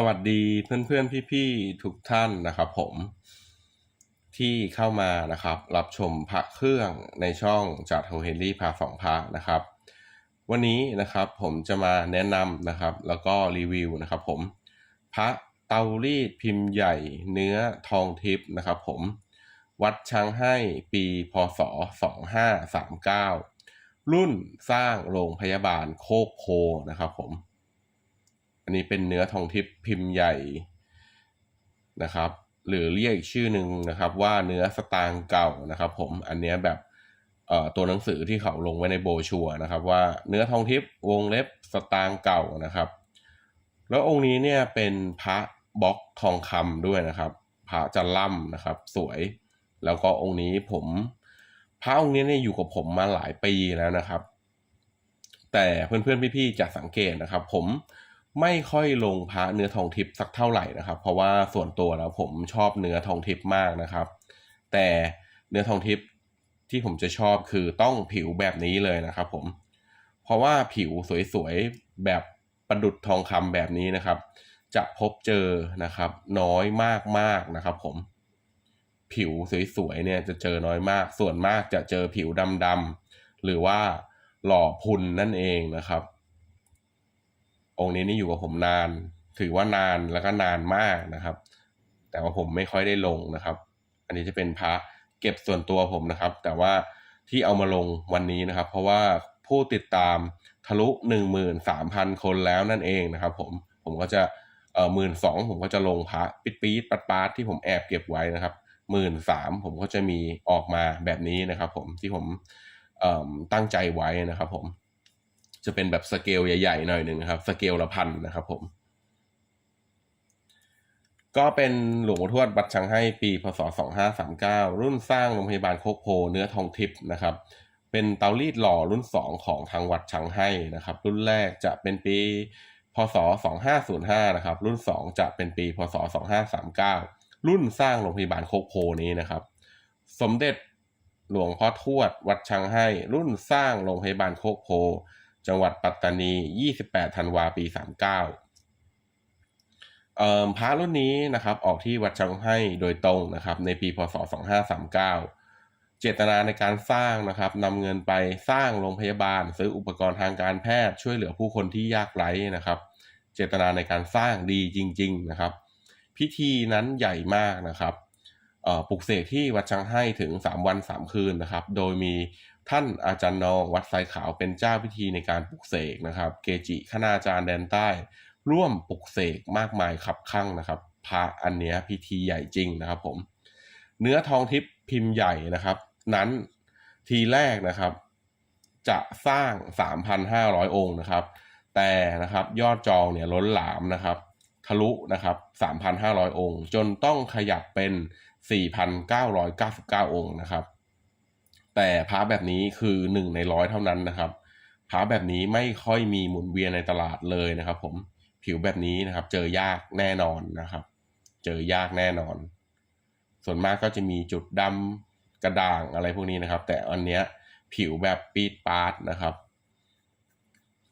สวัสดีเพื่อนๆพี่ๆทุกท่านนะครับผมที่เข้ามานะครับรับชมพระเครื่องในช่องจากโฮเฮนรี่พาสองพระนะครับ วันนี้นะครับผมจะมาแนะนำนะครับแล้วก็รีวิวนะครับผมพระเตารีดพิมพ์ใหญ่เนื้อทองทิพย์นะครับผมวัดช้างให้ปีพศ 2539 รุ่นสร้างโรงพยาบาลโคกโพนะครับผม อันนี้เป็นเนื้อทองทิพย์พิมพ์ใหญ่นะครับ หรือเรียกอีกชื่อหนึ่งนะครับ ว่าเนื้อสตางเก่านะครับ ผมอันเนี้ยแบบเอ่อตัวหนังสือที่เขาลงไว้ในโบชัวนะครับ ว่าเนื้อทองทิพย์วงเล็บสตางเก่านะครับ แล้วองค์นี้เนี่ยเป็นพระบล็อกทองคำด้วยนะครับ พระจะล่ำนะครับ สวย แล้วก็องค์นี้ผมพระองค์นี้เนี่ยอยู่กับผมมาหลายปีแล้วนะครับ แต่เพื่อนๆพี่ๆจะสังเกตนะครับ ผม ไม่ค่อยลงพระเนื้อทองทิพย์สักเท่าไหร่นะครับ เพราะว่าส่วนตัวแล้วผมชอบเนื้อทองทิพย์มากนะครับ แต่เนื้อทองทิพย์ที่ผมจะชอบคือต้องผิวแบบนี้เลยนะครับ ผม เพราะว่าผิวสวยๆแบบประดุดทองคำแบบนี้นะครับ จะพบเจอนะครับ น้อยมากๆนะครับ ผม ผิวสวยๆเนี่ยจะเจอน้อยมาก ส่วนมากจะเจอผิวดำๆหรือว่าหล่อพุนนั่นเองนะครับ องค์นี้นี่อยู่กับผมนาน ถือว่านานแล้วก็นานมากนะครับ แต่ว่าผมไม่ค่อยได้ลงนะครับ อันนี้จะเป็นพระเก็บส่วนตัวผมนะครับ แต่ว่าที่เอามาลงวันนี้นะครับ เพราะว่าผู้ติดตามทะลุหนึ่งหมื่นสามพันคนแล้วนั่นเองนะครับ ผมผมก็จะเอ่อหมื่นสองผมก็จะลงพระปิดปี๊ดปัดปาดที่ผมแอบเก็บไว้นะครับหมื่นสามผมก็จะมีออกมาแบบนี้นะครับ ผมที่ผมเอ่อตั้งใจไว้นะครับ ผม จะเป็นแบบสเกลใหญ่ๆหน่อยหนึ่งนะครับสเกลละพันนะครับผม ก็เป็นหลวงปู่ทวดวัดชังให้ปีพศ 2539 รุ่นสร้างโรงพยาบาลโคกโพเนื้อทองทิพย์นะครับ เป็นเตารีดหล่อรุ่น 2 ของทางวัดชังให้นะครับ รุ่นแรกจะเป็นปี พศ 2505 นะครับ รุ่น 2 จะเป็นปี พศ 2539 รุ่นสร้างโรงพยาบาลโคกโพนี้นะครับ สมเด็จหลวงพ่อทวดวัดชังให้ รุ่นสร้างโรงพยาบาลโคกโพ จังหวัดปัตตานี 28 ธันวาปี 39เอ่อพระรุ่นนี้นะครับ ออกที่วัดชังให้โดยตรงนะครับ ในปีพศ 2539 เจตนาในการสร้างนะครับนำเงินไปสร้างโรงพยาบาล ซื้ออุปกรณ์ทางการแพทย์ช่วยเหลือผู้คนที่ยากไร้นะครับ เจตนาในการสร้างดีจริง ๆ นะครับ พิธีนั้นใหญ่มากนะครับเอ่อปลุกเสกที่วัดชังให้ถึง 3 วัน 3 คืนนะครับ โดยมี ท่านอาจารย์นองวัดไซขาวเป็นเจ้าพิธีในการปลุกเสกนะครับ เกจิคณาจารย์แดนใต้ ร่วมปลุกเสกมากมายขับข้างนะครับพระอันเนี้ยพิธีใหญ่จริงนะครับผม เนื้อทองทิพย์พิมพ์ใหญ่นะครับ นั้นทีแรกนะครับ จะสร้าง 3,500 องค์นะครับ แต่นะครับยอดจองเนี่ยล้นหลามนะครับ ทะลุนะครับ 3,500 องค์ จนต้องขยับเป็น 4,999 องค์นะครับ แต่พระแบบนี้คือ1ในร้อยเท่านั้นนะครับพระแบบนี้ไม่ค่อยมีหมุนเวียนในตลาดเลยนะครับ ผมผิวแบบนี้นะครับ เจอยากแน่นอนนะครับ เจอยากแน่นอน ส่วนมากก็จะมีจุดดำกระด่างอะไรพวกนี้นะครับ แต่อันเนี้ยผิวแบบปีดปาดนะครับ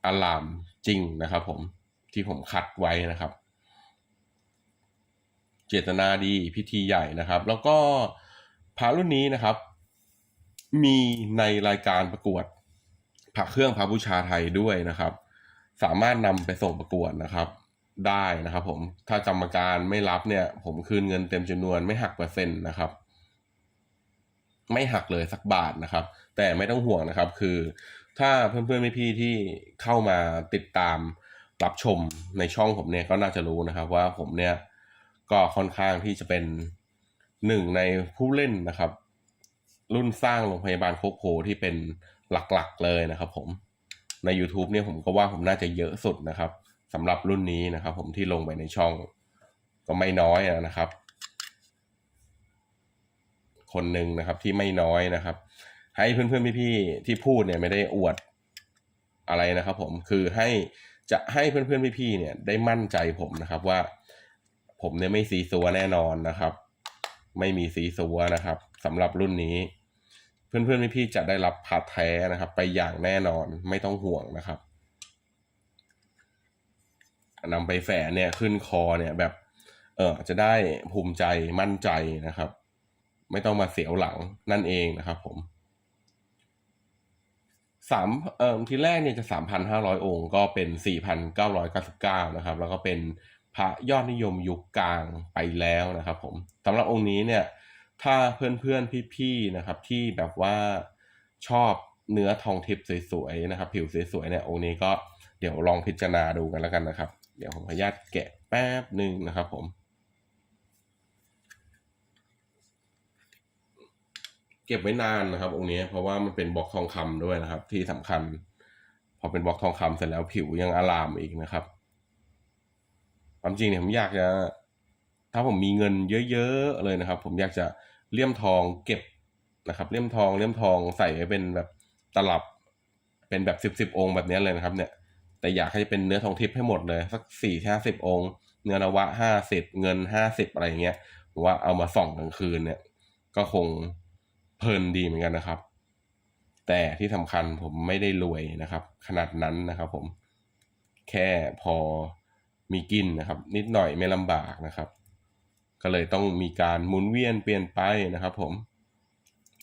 อลามจริงนะครับ ผมที่ผมคัดไว้นะครับ เจตนาดีพิธีใหญ่นะครับ แล้วก็พระรุ่นนี้นะครับ มีในรายการประกวดพระเครื่องพระบูชาไทยด้วยนะครับ สามารถนำไปส่งประกวดนะครับ ได้นะครับ ผมถ้ากรรมการไม่รับเนี่ย ผมคืนเงินเต็มจำนวนไม่หักเปอร์เซ็นต์นะครับ ไม่หักเลยสักบาทนะครับ แต่ไม่ต้องห่วงนะครับ คือ ถ้าเพื่อนๆพี่ๆที่เข้ามาติดตามรับชมในช่องผมเนี่ยก็น่าจะรู้นะครับ ว่าผมเนี่ยก็ค่อนข้างที่จะเป็นหนึ่งในผู้เล่นนะครับ รุ่นสร้างโรงพยาบาลโคกโพที่เป็นหลักๆเลยนะครับผมใน YouTube เนี่ยผมก็ว่าผมน่าจะเยอะสุดนะครับสำหรับรุ่นนี้นะครับ ผมที่ลงไปในช่องก็ไม่น้อยนะครับ คนหนึ่งนะครับที่ไม่น้อยนะครับ ให้เพื่อนๆพี่ๆที่พูดเนี่ยไม่ได้อวดอะไรนะครับ ผมคือให้จะให้เพื่อนๆพี่ๆเนี่ยได้มั่นใจผมนะครับว่า ผมเนี่ยไม่ซีซัวแน่นอนนะครับ ไม่มีซีซัวนะครับสำหรับรุ่นนี้ เพื่อนๆพี่ๆจะได้รับผาแท้นะครับ ไปอย่างแน่นอนไม่ต้องห่วงนะครับนำไปแฝนเนี่ยขึ้นคอเนี่ยแบบเออจะได้ภูมิใจมั่นใจนะครับ ไม่ต้องมาเสียวหลังนั่นเองนะครับผมสามเอ่อทีแรกเนี่ยจะสามพันห้าร้อยองค์ก็เป็นสี่พันเก้าร้อยเก้าสิบเก้านะครับ แล้วก็เป็นพระยอดนิยมยุคกลางไปแล้วนะครับ ผมสำหรับองค์นี้เนี่ย ถ้าเพื่อนๆพี่ๆนะครับ ที่แบบว่าชอบเนื้อทองทิพย์สวยๆนะครับ ผิวสวยๆเนี่ยองค์นี้ก็เดี๋ยวลองพิจารณาดูกันแล้วกันนะครับ เดี๋ยวผมขออนุญาตแกะแป๊บหนึ่งนะครับผม เก็บไว้นานนะครับ องค์นี้เพราะว่ามันเป็นบล็อกทองคำด้วยนะครับ ที่สำคัญ พอเป็นบล็อกทองคำเสร็จแล้วผิวยังอลามอีกนะครับความจริงเนี่ยผมอยากจะ ถ้าผมมีเงินเยอะๆเลยนะครับ ผมอยากจะเลี่ยมทองเก็บนะครับเลี่ยมทองเลี่ยมทองใส่ไว้เป็นแบบตลับเป็นแบบสิบสิบองค์แบบนี้เลยนะครับ เนี่ย แต่อยากให้เป็นเนื้อทองทิพย์ให้หมดเลยสักสี่ห้าสิบองค์ เนื้อนวะห้าสิบเงินห้าสิบอะไรเงี้ยผมว่าเอามาส่องกลางคืนเนี่ย ก็คงเพลินดีเหมือนกันนะครับ แต่ที่สำคัญผมไม่ได้รวยนะครับ ขนาดนั้นนะครับ ผมแค่พอมีกินนะครับ นิดหน่อยไม่ลำบากนะครับ ก็เลยต้องมีการหมุนเวียนเปลี่ยนไปนะครับ ผม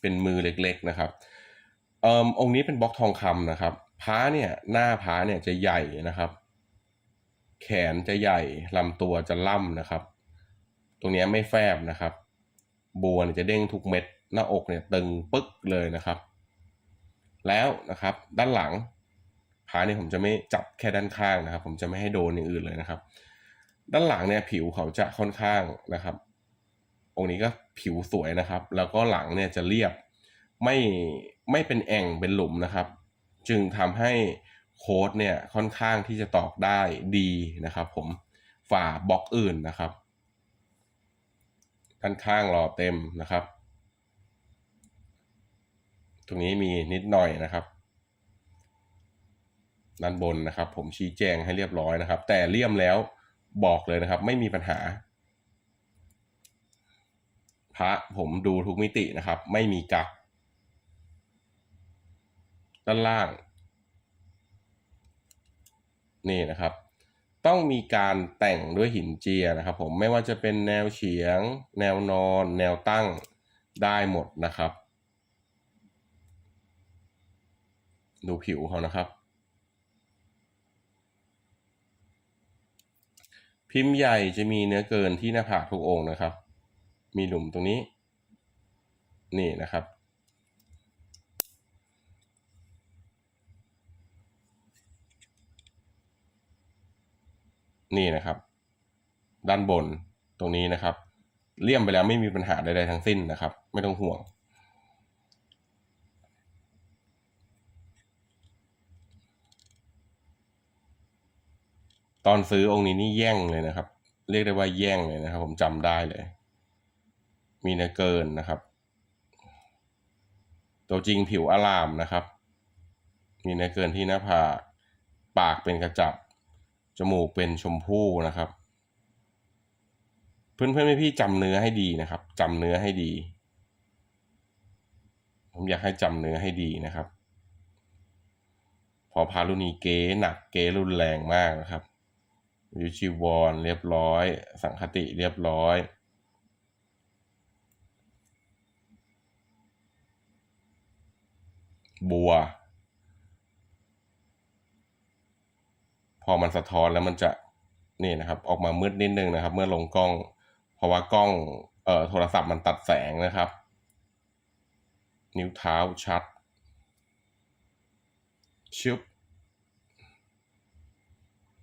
เป็นมือเล็กๆนะครับเอ่อองค์นี้เป็นบล็อกทองคำนะครับพระเนี่ยหน้าพระเนี่ยจะใหญ่นะครับ แขนจะใหญ่ลำตัวจะล่ำนะครับ ตรงนี้ไม่แฟบนะครับ บัวเนี่ยจะเด้งทุกเม็ด หน้าอกเนี่ยตึงปึ๊กเลยนะครับ แล้วนะครับ ด้านหลังพาเนี่ยผมจะไม่จับแค่ด้านข้างนะครับ ผมจะไม่ให้โดนอย่างอื่นเลยนะครับ ด้านหลังเนี่ยผิวเขาจะค่อนข้างนะครับ องค์นี้ก็ผิวสวยนะครับ แล้วก็หลังเนี่ยจะเรียบไม่ไม่เป็นแอ่งเป็นหลุมนะครับ จึงทำให้โค้ดเนี่ยค่อนข้างที่จะตอกได้ดีนะครับ ผมฝ่าบล็อกอื่นนะครับด้านข้างรอเต็มนะครับ ตรงนี้มีนิดหน่อยนะครับด้านบนนะครับ ผมชี้แจงให้เรียบร้อยนะครับ แต่เลี่ยมแล้ว บอกเลยนะครับ ไม่มีปัญหา พระผมดูทุกมิตินะครับ ไม่มีกักด้านล่าง นี่นะครับ ต้องมีการแต่งด้วยหินเจียนะครับ ผมไม่ว่าจะเป็นแนวเฉียง แนวนอน แนวตั้งได้หมดนะครับ ดูผิวเขานะครับ พิมพ์ใหญ่จะมีเนื้อเกินที่หน้าผากทุกองค์นะครับ มีหลุมตรงนี้ นี่นะครับ นี่นะครับ ด้านบนตรงนี้นะครับ เลี่ยมไปแล้วไม่มีปัญหาใดๆทั้งสิ้นนะครับ ไม่ต้องห่วง ตอนซื้อองค์นี้นี่แย่งเลยนะครับ เรียกได้ว่าแย่งเลยนะครับ ผมจำได้เลย มีเนื้อเกินนะครับ ตัวจริงผิวอลามนะครับ มีเนื้อเกินที่หน้าผากปากเป็นกระจับ จมูกเป็นชมพู่นะครับ เพื่อนเพื่อนพี่ๆจำเนื้อให้ดีนะครับจำเนื้อให้ดี ผมอยากให้จำเนื้อให้ดีนะครับ พอพารุณีเก๋หนักเก๋รุนแรงมากนะครับ ยูชีวรเรียบร้อย สังคติเรียบร้อยบัว พอมันสะท้อนแล้วมันจะนี่นะครับ ออกมามืดนิดนึงนะครับ เมื่อลงกล้อง เพราะว่ากล้องเอ่อโทรศัพท์มันตัดแสงนะครับ นิ้วเท้าชัดชุบ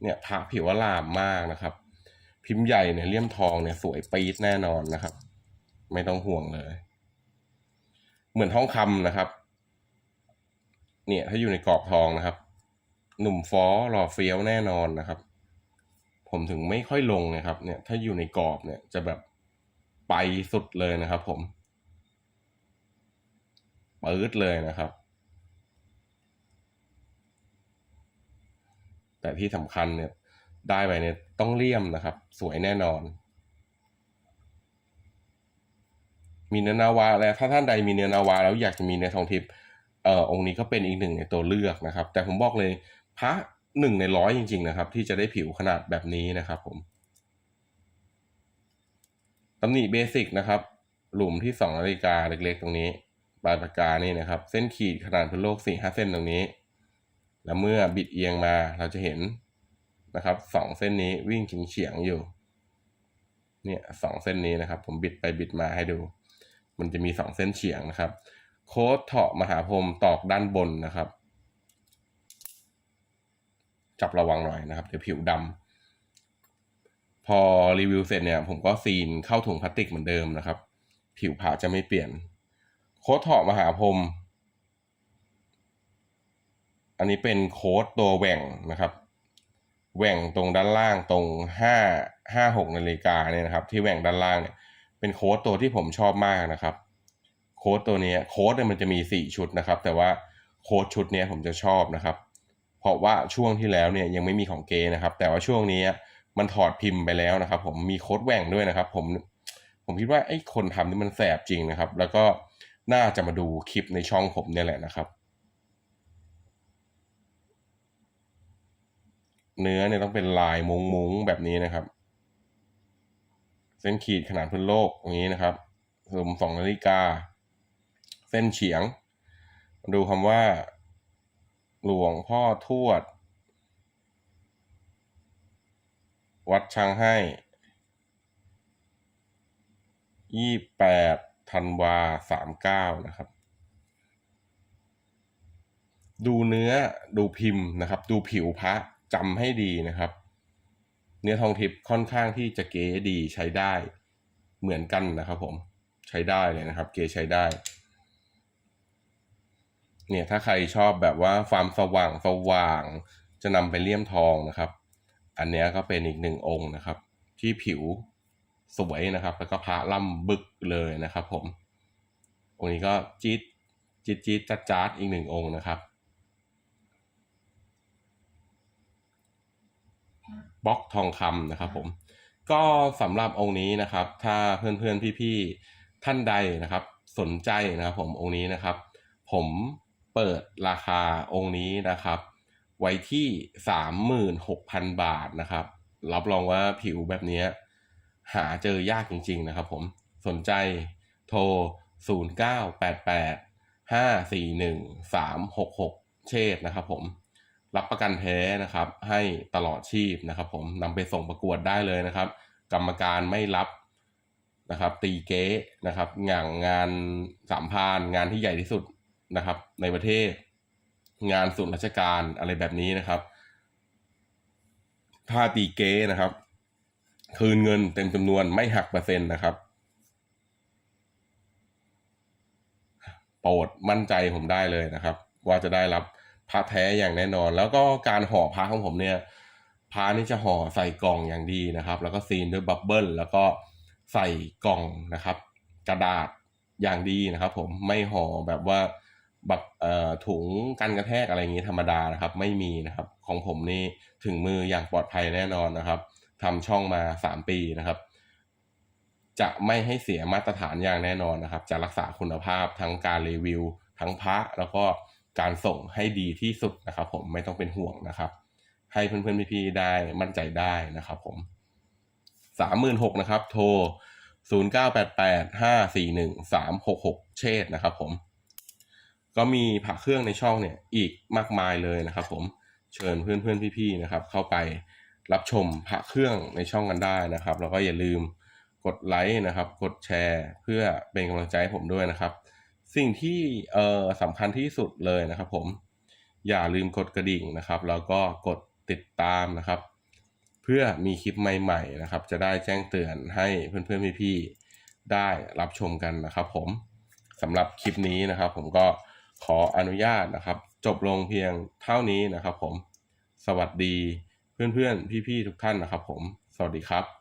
เนี่ยพระผิวอลามมากนะครับ พิมพ์ใหญ่เนี่ยเลี่ยมทองเนี่ยสวยปี๊ดแน่นอนนะครับ ไม่ต้องห่วงเลย เหมือนทองคำนะครับ เนี่ยถ้าอยู่ในกรอบทองนะครับ หนุ่มฟอหล่อเฟี้ยวแน่นอนนะครับ ผมถึงไม่ค่อยลงนะครับ เนี่ย ถ้าอยู่ในกรอบเนี่ยจะแบบไปสุดเลยนะครับ ผมปื๊ดเลยนะครับ แต่ที่สำคัญเนี่ยได้ไปเนี่ยต้องเลี่ยมนะครับ สวยแน่นอน มีเนื้อนาวาแล้วถ้าท่านใดมีเนื้อนาวาแล้วอยากจะมีเนื้อทองทิพย์เอ่อองค์นี้ก็เป็นอีกหนึ่งในตัวเลือกนะครับ แต่ผมบอกเลยพระหนึ่งในร้อยจริง ๆ นะครับ ที่จะได้ผิวขนาดแบบนี้นะครับ ผมตำหนิเบสิกนะครับ หลุมที่สองนาฬิกาเล็กๆ ตรงนี้ปลายปากกานี่นะครับ เส้นขีดขนาดพื้นโลกสี่ห้าเส้นตรงนี้ แล้วเมื่อบิดเอียงมาเราจะเห็นนะครับสองเส้นนี้วิ่งเฉียงๆอยู่เนี่ยสองเส้นนี้นะครับ ผมบิดไปบิดมาให้ดู มันจะมีสองเส้นเฉียงนะครับ โค้ดเถาะมหาพรมตอกด้านบนนะครับ จับระวังหน่อยนะครับเดี๋ยวผิวดำพอรีวิวเสร็จเนี่ย ผมก็ซีนเข้าถุงพลาสติกเหมือนเดิมนะครับ ผิวผ่าจะไม่เปลี่ยน โค้ดเถาะมหาพรม อันนี้เป็นโค้ดตัวแหว่งนะครับแหว่งตรงด้านล่างตรงห้าห้าหกนาฬิกาเนี่ยนะครับ ที่แหว่งด้านล่างเนี่ยเป็นโค้ดตัวที่ผมชอบมากนะครับ โค้ดตัวนี้โค้ดเนี่ยมันจะมีสี่ชุดนะครับ แต่ว่าโค้ดชุดนี้ผมจะชอบนะครับ เพราะว่าช่วงที่แล้วเนี่ยยังไม่มีของเกนะครับ แต่ว่าช่วงนี้มันถอดพิมพ์ไปแล้วนะครับ ผมมีโค้ดแหว่งด้วยนะครับ ผมผมคิดว่าไอ้คนทำนี่มันแสบจริงนะครับ แล้วก็น่าจะมาดูคลิปในช่องผมเนี่ยแหละนะครับ เนื้อเนี่ยต้องเป็นลายมุงมุงแบบนี้นะครับ เส้นขีดขนาดพื้นโลกอย่างนี้นะครับรวมสองนาฬิกา เส้นเฉียง ดูคำว่า หลวงพ่อทวด วัดช้างให้ยี่แปดธันวาสามเก้านะครับ ดูเนื้อดูพิมพ์นะครับ ดูผิวพระ จำให้ดีนะครับ เนื้อทองทิพย์ค่อนข้างที่จะเก๋ดีใช้ได้เหมือนกันนะครับ ผมใช้ได้เลยนะครับ เก๋ใช้ได้ เนี่ยถ้าใครชอบแบบว่าความสว่างสว่างจะนำไปเลี่ยมทองนะครับ อันนี้ก็เป็นอีกหนึ่งองค์นะครับ ที่ผิวสวยนะครับ แล้วก็พระล่ำบึกเลยนะครับ ผมองค์นี้ก็จี๊ดจี๊ดจี๊ดจัดจัดอีกหนึ่งองค์นะครับ บล็อกทองคำนะครับผมก็สำหรับองค์นี้นะครับ ถ้าเพื่อนๆพี่ๆท่านใดนะครับ สนใจนะครับผมองค์นี้นะครับ ผมเปิดราคาองค์นี้นะครับ ไว้ที่สามหมื่นหกพันบาทนะครับ รับรองว่าผิวแบบเนี้ยหาเจอยากจริงๆนะครับผมสนใจโทร 0 9 8 8 5 4 1 3 6 6 เชษนะครับผม รับประกันแท้นะครับ ให้ตลอดชีพนะครับ ผมนำไปส่งประกวดได้เลยนะครับ กรรมการไม่รับนะครับ ตีเก๊นะครับงานงานสามพานงานที่ใหญ่ที่สุดนะครับ ในประเทศ งานส่วนราชการอะไรแบบนี้นะครับถ้าตีเก๊นะครับ คืนเงินเต็มจำนวนไม่หักเปอร์เซ็นต์นะครับโปรดมั่นใจผมได้เลยนะครับ ว่าจะได้รับ พระแท้อย่างแน่นอน แล้วก็การห่อพระของผมเนี่ยพระนี่จะห่อใส่กล่องอย่างดีนะครับ แล้วก็ซีนด้วยบับเบิลแล้วก็ใส่กล่องนะครับ กระดาษอย่างดีนะครับผมไม่ห่อแบบว่าแบบเอ่อถุงกันกระแทกอะไรอย่างนี้ธรรมดานะครับ ไม่มีนะครับ ของผมนี่ถึงมืออย่างปลอดภัยแน่นอนนะครับทำช่องมาสามปีนะครับ จะไม่ให้เสียมาตรฐานอย่างแน่นอนนะครับ จะรักษาคุณภาพทั้งการรีวิว ทั้งพระแล้วก็ การส่งให้ดีที่สุดนะครับ ผมไม่ต้องเป็นห่วงนะครับ ให้เพื่อนๆพี่ๆได้มั่นใจได้นะครับ ผมสามหมื่นหกนะครับ โทรศูนย์เก้าแปดแปดห้าสี่หนึ่งสามหกหกเชษนะครับ ผม ก็มีผักเครื่องในช่องเนี่ย อีกมากมายเลยนะครับ ผมเชิญเพื่อนๆพี่ๆนะครับ เข้าไปรับชมพระเครื่องในช่องกันได้นะครับ แล้วก็อย่าลืมกดไลค์นะครับ กดแชร์เพื่อเป็นกำลังใจให้ผมด้วยนะครับ สิ่งที่เอ่อสำคัญที่สุดเลยนะครับ ผม อย่าลืมกดกระดิ่งนะครับ แล้วก็กดติดตามนะครับ เพื่อมีคลิปใหม่ๆนะครับ จะได้แจ้งเตือนให้เพื่อนๆพี่ๆได้รับชมกันนะครับ ผมสำหรับคลิปนี้นะครับ ผมก็ขออนุญาตนะครับ จบลงเพียงเท่านี้นะครับ ผม สวัสดีเพื่อนๆพี่ๆทุกท่านนะครับ ผม สวัสดีครับ